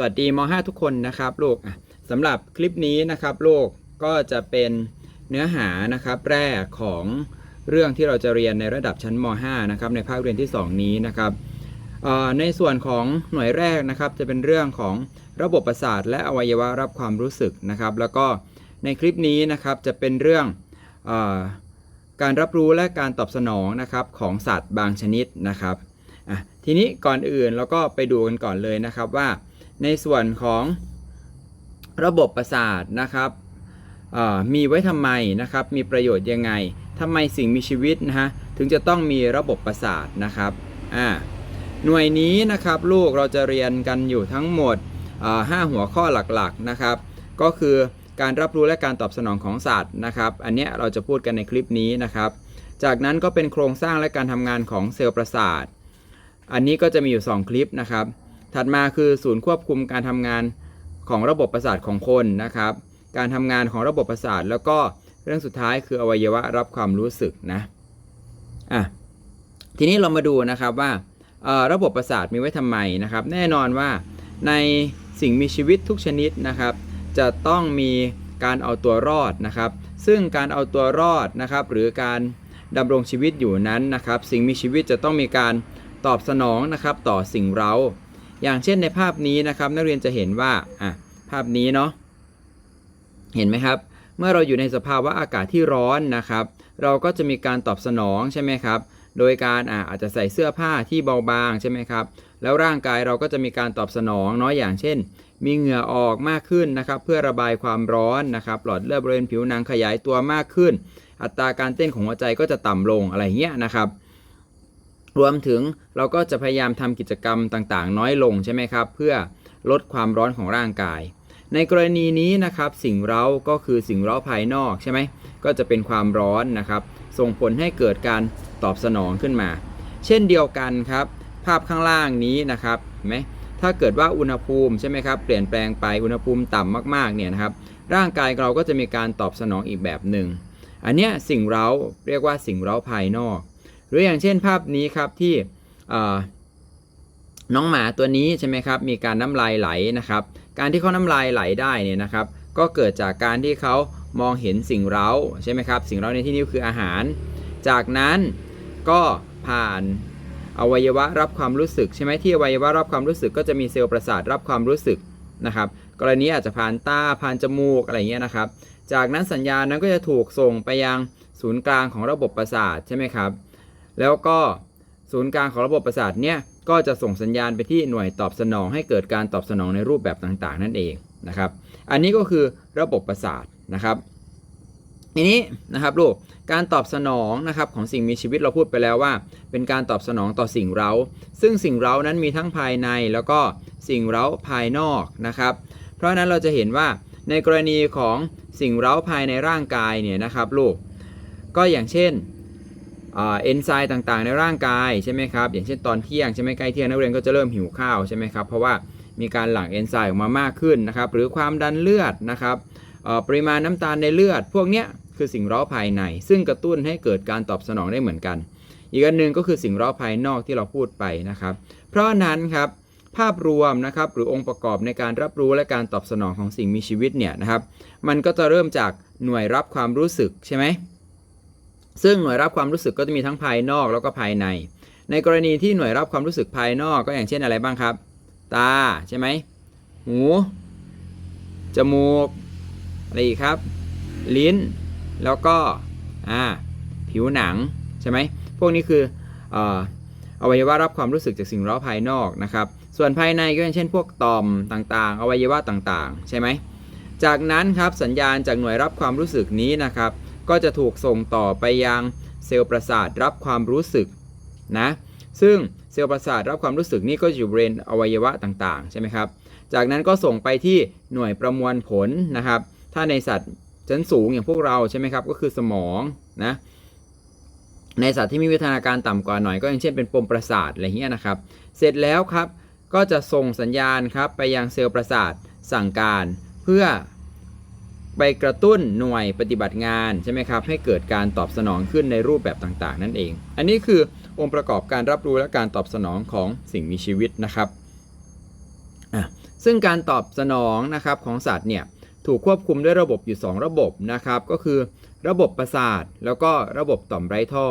สวัสดีม .5 ทุกคนนะครับลูกสำหรับคลิปนี้นะครับลูกก็จะเป็นเนื้อหานะครับแรกของเรื่องที่เราจะเรียนในระดับชั้นม .5 นะครับในภาคเรียนที่ 2 นี้นะครับในส่วนของหน่วยแรกนะครับจะเป็นเรื่องของระบบประสาท และอวัยวะรับความรู้สึกนะครับ แล้วก็ในคลิปนี้นะครับจะเป็นเรื่องอการรับรู้และการตอบสนองนะครับของสัตว์บางชนิดนะครับทีนี้ก่อนอื่นเราก็ไปดูกันก่อนเลยนะครับว่า ในส่วนของระบบประสาทนะครับมีไว้ทำไมนะครับ มีประโยชน์ยังไงทำไมสิ่งมีชีวิตนะฮะถึงจะต้องมีระบบประสาทนะครับอ่าหน่วยนี้นะครับลูกเราจะเรียนกันอยู่ทั้งหมดอ่าห้าหัวข้อหลักๆนะครับ ก็คือการรับรู้และการตอบสนองของสัตว์นะครับ อันเนี้ยเราจะพูดกันในคลิปนี้นะครับ จากนั้นก็เป็นโครงสร้างและการทำงานของเซลล์ประสาท อันนี้ก็จะมีอยู่ 2 คลิปนะครับ ถัดมาคือศูนย์ควบคุมการทำงานของระบบประสาทของคนนะครับ การทำงานของระบบประสาท แล้วก็เรื่องสุดท้ายคืออวัยวะรับความรู้สึกนะอะทีนี้เรามาดูนะครับว่าระบบประสาทมีไว้ทำไมนะครับ แน่นอนว่าในสิ่งมีชีวิตทุกชนิดนะครับ จะต้องมีการเอาตัวรอดนะครับ ซึ่งการเอาตัวรอดนะครับ หรือการดำรงชีวิตอยู่นั้นนะครับ สิ่งมีชีวิตจะต้องมีการตอบสนองนะครับ ต่อสิ่งเร้า อย่างเช่นในภาพนี้นะครับนักเรียนจะเห็นว่าอะภาพนี้เนาะเห็นไหมครับ เมื่อเราอยู่ในสภาวะอากาศที่ร้อนนะครับ เราก็จะมีการตอบสนองใช่ไหมครับ โดยการออาจจะใส่เสื้อผ้าที่เบาบางใช่ไหมครับ แล้วร่างกายเราก็จะมีการตอบสนองเนาะอย่างเช่น มีเหงื่อออกมากขึ้นนะครับ เพื่อระบายความร้อนนะครับหลอดเลือดบริเวณผิวหนังขยายตัวมากขึ้น อัตราการเต้นของหัวใจก็จะต่ำลงอะไรเงี้ยนะครับ รวมถึงเราก็จะพยายามทำกิจกรรมต่างๆ น้อยลงใช่ไหมครับ เพื่อลดความร้อนของร่างกาย ในกรณีนี้นะครับสิ่งเร้าก็คือสิ่งเร้าภายนอกใช่ไหมก็จะเป็นความร้อนนะครับ ส่งผลให้เกิดการตอบสนองขึ้นมา เช่นเดียวกันครับ ภาพข้างล่างนี้นะครับเห็นไหมถ้าเกิดว่าอุณหภูมิใช่ไหมครับเปลี่ยนแปลงไปอุณหภูมิต่ำมากๆเนี่ยนะครับร่างกายเราก็จะมีการตอบสนองอีกแบบหนึ่งอันเนี้ยสิ่งเร้าเรียกว่าสิ่งเร้าภายนอก หรืออย่างเช่นภาพนี้ครับที่น้องหมาตัวนี้ใช่ไหมครับ มีการน้ำลายไหลนะครับ การที่เขาน้ำลายไหลได้เนี่ยนะครับ ก็เกิดจากการที่เขามองเห็นสิ่งเร้าใช่ไหมครับ สิ่งเร้าในที่นี้คืออาหาร จากนั้นก็ผ่านอวัยวะรับความรู้สึกใช่ไหมที่อวัยวะรับความรู้สึกก็จะมีเซลล์ประสาทรับความรู้สึกนะครับ กรณีอาจจะผ่านตาผ่านจมูกอะไรเงี้ยนะครับ จากนั้นสัญญาณนั้นก็จะถูกส่งไปยังศูนย์กลางของระบบประสาทใช่ไหมครับ แล้วก็ศูนย์กลางของระบบประสาทเนี่ยก็จะส่งสัญญาณไปที่หน่วยตอบสนอง ให้เกิดการตอบสนองในรูปแบบต่างๆ นั่นเองนะครับ อันนี้ก็คือระบบประสาทนะครับทีนี้นะครับลูกการตอบสนองนะครับของสิ่งมีชีวิตเราพูดไปแล้วว่า เป็นการตอบสนองต่อสิ่งเร้า ซึ่งสิ่งเร้านั้นมีทั้งภายในแล้วก็สิ่งเร้าภายนอกนะครับ เพราะฉะนั้นเราจะเห็นว่าในกรณีของสิ่งเร้าภายในร่างกายเนี่ยนะครับลูกก็อย่างเช่น เอนไซม์ต่างๆ ในร่างกายใช่ไหมครับอย่างเช่นตอนเที่ยงใช่ไหมใกล้เที่ยงนักเรียนก็จะเริ่มหิวข้าวใช่ไหมครับเพราะว่ามีการหลั่งเอนไซม์ออกมามากขึ้นนะครับหรือความดันเลือดนะครับปริมาณน้ำตาลในเลือด พวกเนี้ยคือสิ่งร้าภายใน ซึ่งกระตุ้นให้เกิดการตอบสนองได้เหมือนกัน อีกอันหนึ่งก็คือสิ่งร้าภายนอกที่เราพูดไปนะครับ เพราะนั้นครับภาพรวมนะครับหรือองค์ประกอบในการรับรู้และการตอบสนองของสิ่งมีชีวิตเนี่ยนะครับมันก็จะเริ่มจากหน่วยรับความรู้สึกใช่ไหม ซึ่งหน่วยรับความรู้สึกก็จะมีทั้งภายนอกแล้วก็ภายใน ในกรณีที่หน่วยรับความรู้สึกภายนอกก็อย่างเช่นอะไรบ้างครับ ตาใช่ไหมหู จมูก อะไรอีกครับ ลิ้น แล้วก็อ่าผิวหนังใช่ไหมพวกนี้คืออวัยวะรับความรู้สึกจากสิ่งร้าภายนอกนะครับ ส่วนภายในก็อย่างเช่น พวกต่อมต่างๆ อวัยวะต่างๆ ใช่ไหมจากนั้นครับสัญญาณจากหน่วยรับความรู้สึกนี้นะครับ ก็จะถูกส่งต่อไปยังเซลล์ประสาทรับความรู้สึกนะซึ่งเซลล์ประสาทรับความรู้สึกนี้ก็อยู่บริเวณอวัยวะต่างๆใช่ไหมครับจากนั้นก็ส่งไปที่หน่วยประมวลผลนะครับ ถ้าในสัตว์ชั้นสูงอย่างพวกเราใช่ไหมครับก็คือสมองนะในสัตว์ที่มีวิวัฒนาการต่ำกว่าหน่อยก็อย่างเช่นเป็นปมประสาทอะไรเงี้ยนะครับ เสร็จแล้วครับก็จะส่งสัญญาณครับไปยังเซลล์ประสาทสั่งการ เพื่อ ไปกระตุ้นหน่วยปฏิบัติงานใช่ไหมครับให้เกิดการตอบสนองขึ้นในรูปแบบต่างๆ นั่นเอง อันนี้คือองค์ประกอบการรับรู้และการตอบสนองของสิ่งมีชีวิตนะครับอะซึ่งการตอบสนองนะครับของสัตว์เนี่ยถูกควบคุมด้วยระบบอยู่ 2 ระบบนะครับก็คือระบบประสาท แล้วก็ระบบต่อมไร้ท่อ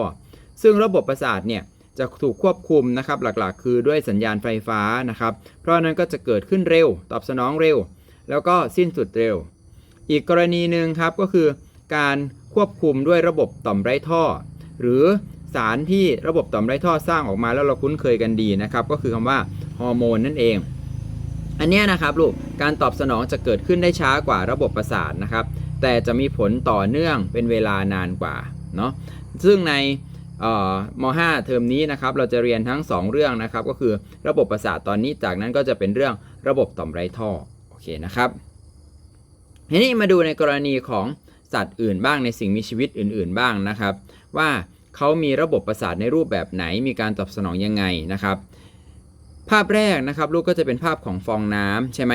ซึ่งระบบประสาทเนี่ยจะถูกควบคุมนะครับหลักๆ คือด้วยสัญญาณไฟฟ้านะครับ เพราะนั้นก็จะเกิดขึ้นเร็ว ตอบสนองเร็ว แล้วก็สิ้นสุดเร็ว อีกกรณีหนึ่งครับก็คือการควบคุมด้วยระบบต่อมไร้ท่อ หรือสารที่ระบบต่อมไร้ท่อสร้างออกมาแล้วเราคุ้นเคยกันดีนะครับ ก็คือคำว่าฮอร์โมนนั่นเอง อันนี้นะครับลูกการตอบสนองจะเกิดขึ้นได้ช้ากว่าระบบประสาทนะครับ แต่จะมีผลต่อเนื่องเป็นเวลานานกว่าเนาะซึ่งในม .5 เทอมนี้นะครับเราจะเรียนทั้ง 2 เรื่องนะครับ ก็คือระบบประสาทตอนนี้จากนั้นก็จะเป็นเรื่องระบบต่อมไร้ท่อโอเคนะครับ ทีนี้มาดูในกรณีของสัตว์อื่นบ้างในสิ่งมีชีวิตอื่น ๆ บ้างนะครับ ว่าเขามีระบบประสาทในรูปแบบไหนมีการตอบสนองยังไงนะครับ ภาพแรกนะครับลูกก็จะเป็นภาพของฟองน้ำใช่ไหม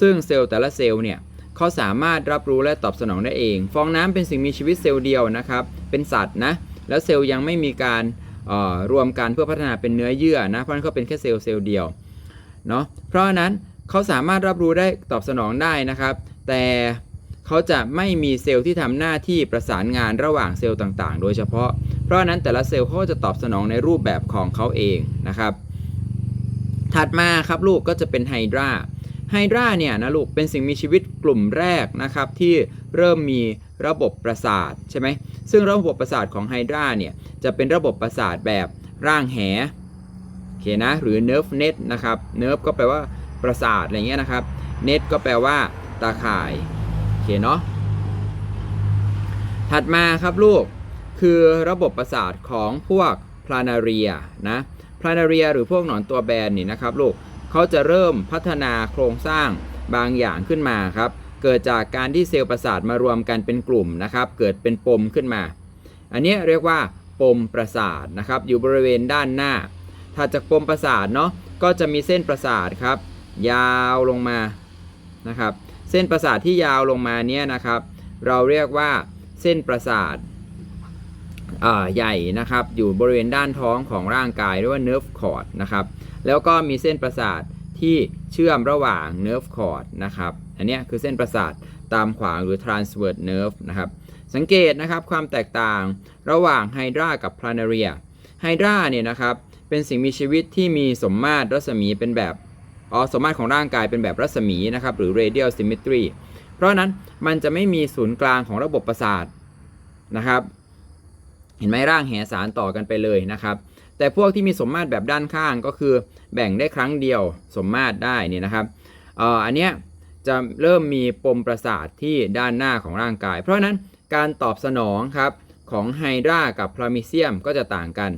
ซึ่งเซลล์แต่ละเซลล์เนี่ยเขาสามารถรับรู้และตอบสนองได้เอง ฟองน้ำเป็นสิ่งมีชีวิตเซลล์เดียวนะครับ เป็นสัตว์นะแล้วเซลล์ยังไม่มีการออรวมกันเพื่อพัฒนาเป็นเนื้อเยื่อนะเพราะนั้นเขาเป็นแค่เซลล์เซลล์เดียวเนาะเพราะนั้นเขาสามารถรับรู้ได้ตอบสนองได้นะครับ แต่เขาจะไม่มีเซลล์ที่ทำหน้าที่ประสานงานระหว่างเซลล์ต่างๆ โดยเฉพาะ เพราะนั้นแต่ละเซลล์เขาก็จะตอบสนองในรูปแบบของเขาเองนะครับ ถัดมาครับลูกก็จะเป็นไฮดราไฮดราเนี่ยนะลูกเป็นสิ่งมีชีวิตกลุ่มแรกนะครับที่เริ่มมีระบบประสาทใช่ไหมซึ่งระบบประสาทของไฮดราเนี่ยจะเป็นระบบประสาทแบบร่างแหโอเคนะหรือ nerve net นะครับ nerve ก็แปลว่าประสาทอะไรเงี้ยนะครับ net ก็แปลว่า ตาข่ายโอเคเนาะถัดมาครับลูกคือระบบประสาทของพวกพลานาเรียนะพลานาเรียหรือพวกหนอนตัวแบนนี่นะครับลูกเขาจะเริ่มพัฒนาโครงสร้างบางอย่างขึ้นมาครับเกิดจากการที่เซลล์ประสาทมารวมกันเป็นกลุ่มนะครับ เกิดเป็นปมขึ้นมา อันนี้เรียกว่าปมประสาทนะครับอยู่บริเวณด้านหน้าถัดจากปมประสาทเนาะก็จะมีเส้นประสาทครับ ยาวลงมานะครับ เส้นประสาทที่ยาวลงมาเนี้ยนะครับ เราเรียกว่าเส้นประสาทใหญ่นะครับ อยู่บริเวณด้านท้องของร่างกายเรียกว่า nerve cord นะครับ แล้วก็มีเส้นประสาทที่เชื่อมระหว่าง nerve cord นะครับ อันนี้คือเส้นประสาทตามขวางหรือ transverse nerve นะครับ สังเกตนะครับความแตกต่างระหว่างไฮดรากับ planaria ไฮดราเนี่ยนะครับเป็นสิ่งมีชีวิตที่มีสมมาตรรัศมีเป็นแบบ อ๋อสมมาตรของร่างกายเป็นแบบรัศมีนะครับหรือ radial symmetry เพราะนั้นมันจะไม่มีศูนย์กลางของระบบประสาทนะครับ เห็นไหมร่างแหสารต่อกันไปเลยนะครับ แต่พวกที่มีสมมาตรแบบด้านข้างก็คือแบ่งได้ครั้งเดียวสมมาตรได้นี่นะครับเอ่ออันเนี้ยจะเริ่มมีปมประสาทที่ด้านหน้าของร่างกาย เพราะฉะนั้นการตอบสนองครับของไฮดรากับพลามิเซียมก็จะต่างกัน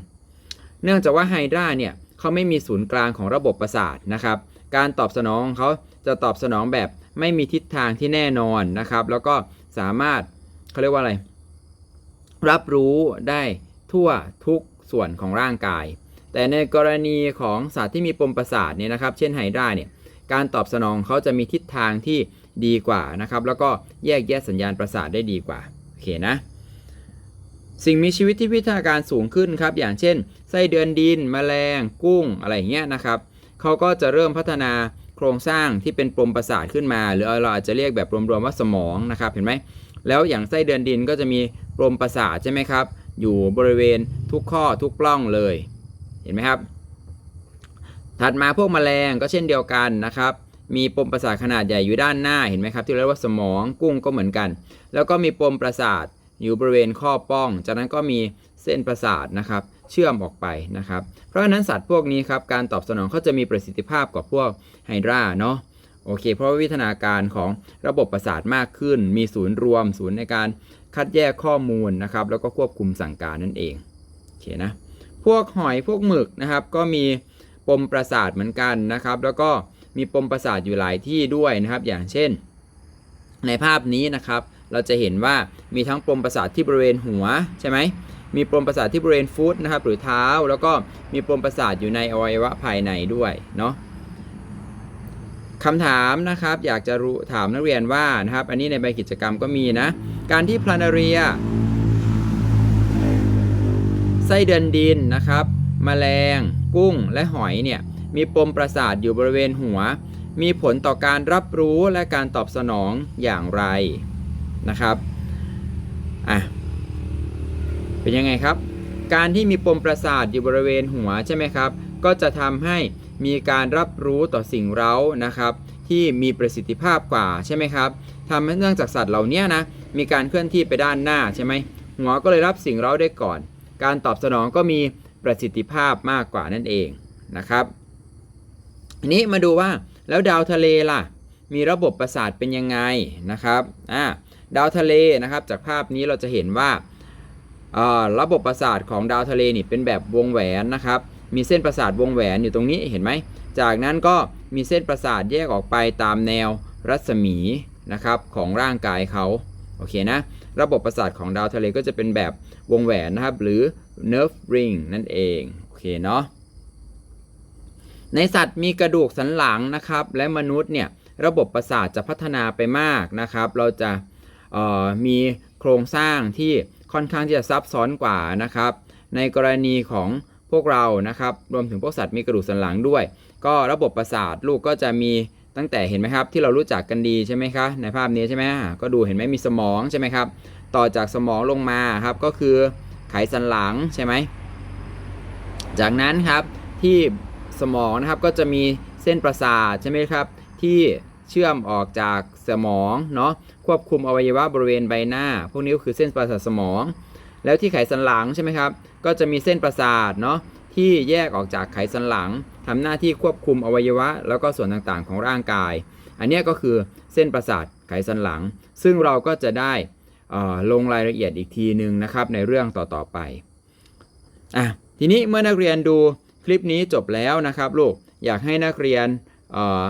เนื่องจากว่าไฮดราเนี่ยเขาไม่มีศูนย์กลางของระบบประสาทนะครับ การตอบสนองของเขาจะตอบสนองแบบไม่มีทิศทางที่แน่นอนนะครับ แล้วก็สามารถเขาเรียกว่าอะไร รับรู้ได้ทั่วทุกส่วนของร่างกาย แต่ในกรณีของสัตว์ที่มีปมประสาทเนี่ยนะครับ เช่นไฮดราเนี่ยการตอบสนองเขาจะมีทิศทางที่ดีกว่านะครับ แล้วก็แยกแยะสัญญาณประสาทได้ดีกว่าโอเคนะสิ่งมีชีวิตที่พัฒนาการสูงขึ้นครับ อย่างเช่น ไส้เดือนดินแมลงกุ้งอะไรอย่างเงี้ยนะครับ เขาก็จะเริ่มพัฒนาโครงสร้างที่เป็นปมประสาทขึ้นมา หรือเราอาจจะเรียกแบบรวมๆว่าสมองนะครับเห็นไหมแล้วอย่างไส้เดือนดินก็จะมีปมประสาทใช่ไหมครับ อยู่บริเวณทุกข้อทุกปล้องเลย เห็นไหมครับ ถัดมาพวกแมลงก็เช่นเดียวกันนะครับมีปมประสาทขนาดใหญ่อยู่ด้านหน้าเห็นไหมครับ ที่เรียกว่าสมองกุ้งก็เหมือนกัน แล้วก็มีปมประสาทอยู่บริเวณข้อป้อง จากนั้นก็มีเส้นประสาทนะครับ เชื่อมออกไปนะครับ เพราะฉะนั้นสัตว์พวกนี้ครับการตอบสนองเขาจะมีประสิทธิภาพกว่าพวกไฮดราเนาะโอเค เพราะวิทนาการของระบบประสาทมากขึ้น มีศูนย์รวม ศูนย์ในการคัดแยกข้อมูลนะครับ แล้วก็ควบคุมสั่งการนั่นเองโอเคนะพวกหอยพวกหมึกนะครับ ก็มีปมประสาทเหมือนกันนะครับ แล้วก็มีปมประสาทอยู่หลายที่ด้วยนะครับ อย่างเช่น ในภาพนี้นะครับ เราจะเห็นว่ามีทั้งปมประสาทที่บริเวณหัวใช่ไหม มีปมประสาทที่บริเวณฟุตนะครับหรือเท้า แล้วก็มีปมประสาทอยู่ในอวัยวะภายในด้วยเนาะคำถามนะครับอยากจะรู้ถามนักเรียนว่านะครับ อันนี้ในใบกิจกรรมก็มีนะ การที่พลานาเรียไส้เดือนดินนะครับแมลง กุ้งและหอยเนี่ยมีปมประสาทอยู่บริเวณหัว มีผลต่อการรับรู้และการตอบสนองอย่างไรนะครับอะ เป็นยังไงครับ การที่มีปมประสาทอยู่บริเวณหัวใช่ไหมครับ ก็จะทำให้มีการรับรู้ต่อสิ่งเร้านะครับที่มีประสิทธิภาพกว่าใช่ไหมครับทำให้เนื่องจากสัตว์เหล่านี้นะมีการเคลื่อนที่ไปด้านหน้าใช่ไหมหัวก็เลยรับสิ่งเร้าได้ก่อน การตอบสนองก็มีประสิทธิภาพมากกว่านั่นเองนะครับอันนี้มาดูว่าแล้วดาวทะเลล่ะ มีระบบประสาทเป็นยังไงนะครับอ่าดาวทะเลนะครับ จากภาพนี้เราจะเห็นว่า ระบบประสาทของดาวทะเลนี่เป็นแบบวงแหวนนะครับ มีเส้นประสาทวงแหวนอยู่ตรงนี้เห็นไหม จากนั้นก็มีเส้นประสาทแยกออกไปตามแนวรัศมีนะครับของร่างกายเขาโอเคนะ ระบบประสาทของดาวทะเลก็จะเป็นแบบวงแหวนนะครับ หรือ nerve ring นั่นเองโอเคเนาะในสัตว์มีกระดูกสันหลังนะครับ และมนุษย์เนี่ยระบบประสาทจะพัฒนาไปมากนะครับ เราจะออมีโครงสร้างที่ ค่อนข้างที่จะซับซ้อนกว่านะครับ ในกรณีของพวกเรานะครับ รวมถึงพวกสัตว์มีกระดูกสันหลังด้วย ก็ระบบประสาทลูกก็จะมีตั้งแต่เห็นไหมครับ ที่เรารู้จักกันดีใช่ไหมคะในภาพนี้ใช่ไหมก็ดูเห็นไหมมีสมองใช่ไหมครับ ต่อจากสมองลงมาครับก็คือไขสันหลังใช่ไหมจากนั้นครับที่สมองนะครับก็จะมีเส้นประสาทใช่ไหมครับ ที่ เชื่อมออกจากสมองเนาะควบคุมอวัยวะบริเวณใบหน้า พวกนี้ก็คือเส้นประสาทสมอง แล้วที่ไขสันหลังใช่ไหมครับ ก็จะมีเส้นประสาทเนาะที่แยกออกจากไขสันหลังทำหน้าที่ควบคุมอวัยวะ แล้วก็ส่วนต่างๆของร่างกาย อันนี้ก็คือเส้นประสาทไขสันหลัง ซึ่งเราก็จะได้ลงรายละเอียดอีกทีหนึ่งนะครับในเรื่องต่อๆไปอะทีนี้เมื่อนักเรียนดูคลิปนี้จบแล้วนะครับลูกอยากให้นักเรียนออ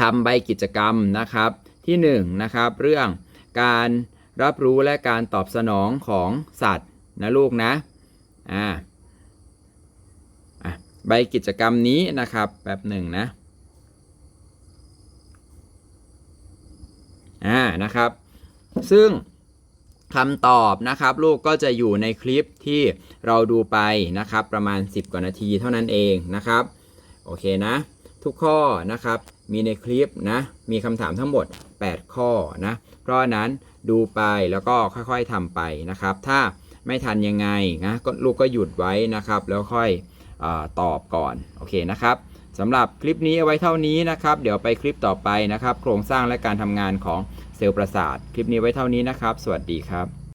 ทำใบกิจกรรมนะครับ ที่1นงนะครับเรื่องการรับรู้และการตอบสนองของสัตว์นะลูกนะอ่าใบกิจกรรมนี้นะครับแป๊บหนึ่งนะอ่านะครับ ซึ่งคำตอบนะครับ ลูกก็จะอยู่ในคลิปที่เราดูไปนะครับ ประมาณ 10 กว่านาทีเท่านั้นเองนะครับ โอเคนะ ทุกข้อนะครับ มีในคลิปนะ มีคำถามทั้งหมด 8 ข้อนะ เพราะนั้นดูไปแล้วก็ค่อยๆทำไปนะครับ ถ้าไม่ทันยังไงนะลูกก็หยุดไว้นะครับ แล้วค่อยอตอบก่อน โอเคนะครับสำหรับคลิปนี้เอาไว้เท่านี้นะครับ เดี๋ยวไปคลิปต่อไปนะครับ โครงสร้างและการทำงานของเซลล์ประสาท คลิปนี้ไว้เท่านี้นะครับ สวัสดีครับ